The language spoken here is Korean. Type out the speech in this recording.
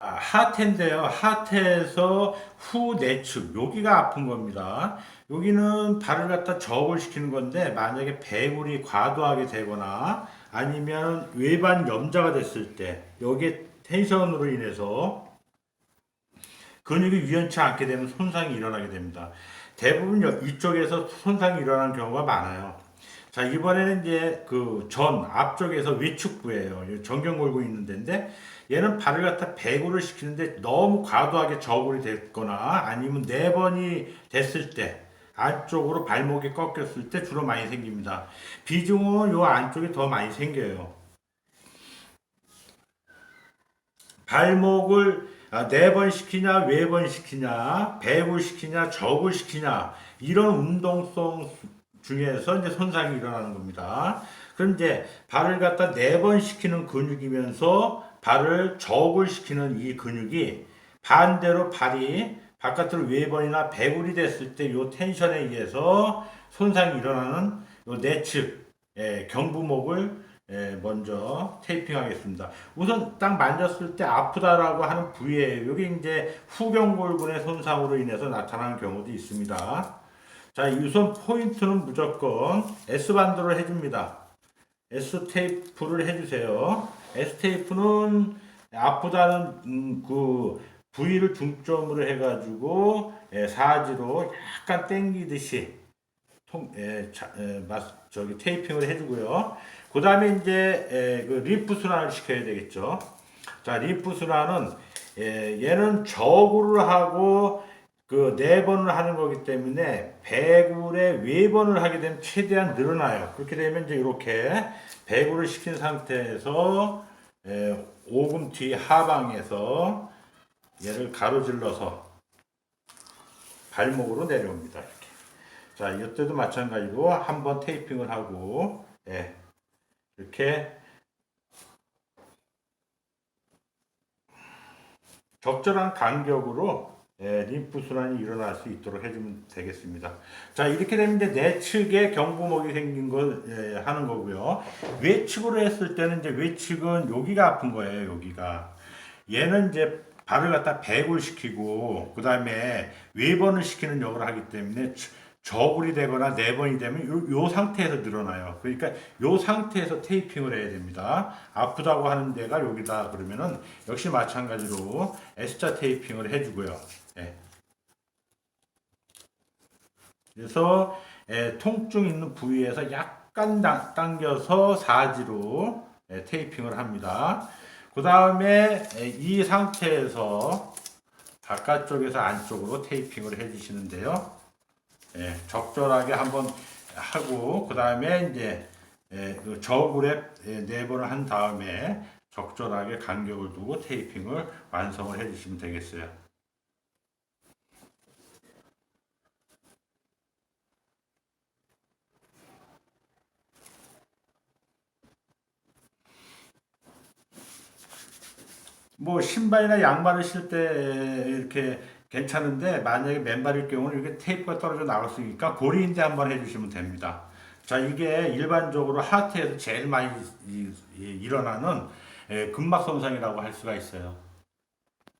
아, 하태인데요. 하태에서 후 내측 여기가 아픈 겁니다. 여기는 발을 갖다 저업을 시키는 건데 만약에 배굴이 과도하게 되거나 아니면 외반 염자가 됐을 때 여기에 텐션으로 인해서 근육이 유연치 않게 되면 손상이 일어나게 됩니다. 대부분 여- 이쪽에서 손상이 일어나는 경우가 많아요. 자, 이번에는 이제 그 전 앞쪽에서 위축부예요. 이 정경 걸고 있는 데인데 얘는 발을 갖다 배구를 시키는데 너무 과도하게 저굴이 됐거나 아니면 네 번이 됐을 때 안쪽으로 발목이 꺾였을 때 주로 많이 생깁니다. 비중은 요 안쪽에 더 많이 생겨요. 발목을 네번 시키냐, 네번 시키냐, 배굴 시키냐, 저굴 시키냐 이런 운동성 중에서 이제 손상이 일어나는 겁니다. 그럼 이제 발을 갖다 네 번 시키는 근육이면서 발을 저굴 시키는 이 근육이 반대로 발이 바깥으로 외번이나 배굴이 됐을 때요 텐션에 의해서 손상이 일어나는 요 내측 예, 경부목을 예, 먼저 테이핑 하겠습니다. 우선 딱 만졌을 때 아프다라고 하는 부위에 여기 이제 후경골근의 손상으로 인해서 나타나는 경우도 있습니다. 자, 우선 포인트는 무조건 S 반도를 해줍니다. S 테이프를 해주세요. S 테이프는 아프다는 음, 그 부위를 중점으로 해가지고 예, 사지로 약간 당기듯이 통, 예, 자, 예, 맞, 저기 테이핑을 해주고요. 그 다음에 이제 예, 그 림프 순환을 시켜야 되겠죠. 자, 림프 순환은 예, 얘는 저구를 하고 그 네 번을 하는 거기 때문에 배굴에 외번을 하게 되면 최대한 늘어나요. 그렇게 되면 이제 이렇게 배굴을 시킨 상태에서 예, 오금 뒤 하방에서 얘를 가로질러서 발목으로 내려옵니다. 이렇게. 자, 이때도 마찬가지로 한번 테이핑을 하고 예, 이렇게 적절한 간격으로 예, 림프 순환이 일어날 수 있도록 해주면 되겠습니다. 자 이렇게 되면 이제 내측에 경부목이 생긴 걸 예, 하는 거고요. 외측으로 했을 때는 이제 외측은 여기가 아픈 거예요. 여기가 얘는 이제 발을 갖다 배굴 시키고 그 다음에 외번을 시키는 역을 하기 때문에 저굴이 되거나 네 번이 되면 요, 요 상태에서 늘어나요. 그러니까 요 상태에서 테이핑을 해야 됩니다. 아프다고 하는 데가 여기다 그러면은 역시 마찬가지로 S자 테이핑을 해주고요. 예. 그래서 예, 통증 있는 부위에서 약간 당- 당겨서 사지로 예, 테이핑을 합니다. 그 다음에 이 상태에서 바깥쪽에서 안쪽으로 테이핑을 해주시는데요. 예, 적절하게 한번 하고 그 다음에 이제 예, 그 저굴에 예, 네 번을 한 다음에 적절하게 간격을 두고 테이핑을 완성을 해주시면 되겠어요. 뭐 신발이나 양말을 실때 이렇게 괜찮은데 만약에 맨발일 경우는 이렇게 테이프가 떨어져 나갈 수 있으니까 고리인대 한번 해주시면 됩니다. 자 이게 일반적으로 하트에서 제일 많이 일어나는 예, 근막 손상이라고 할 수가 있어요.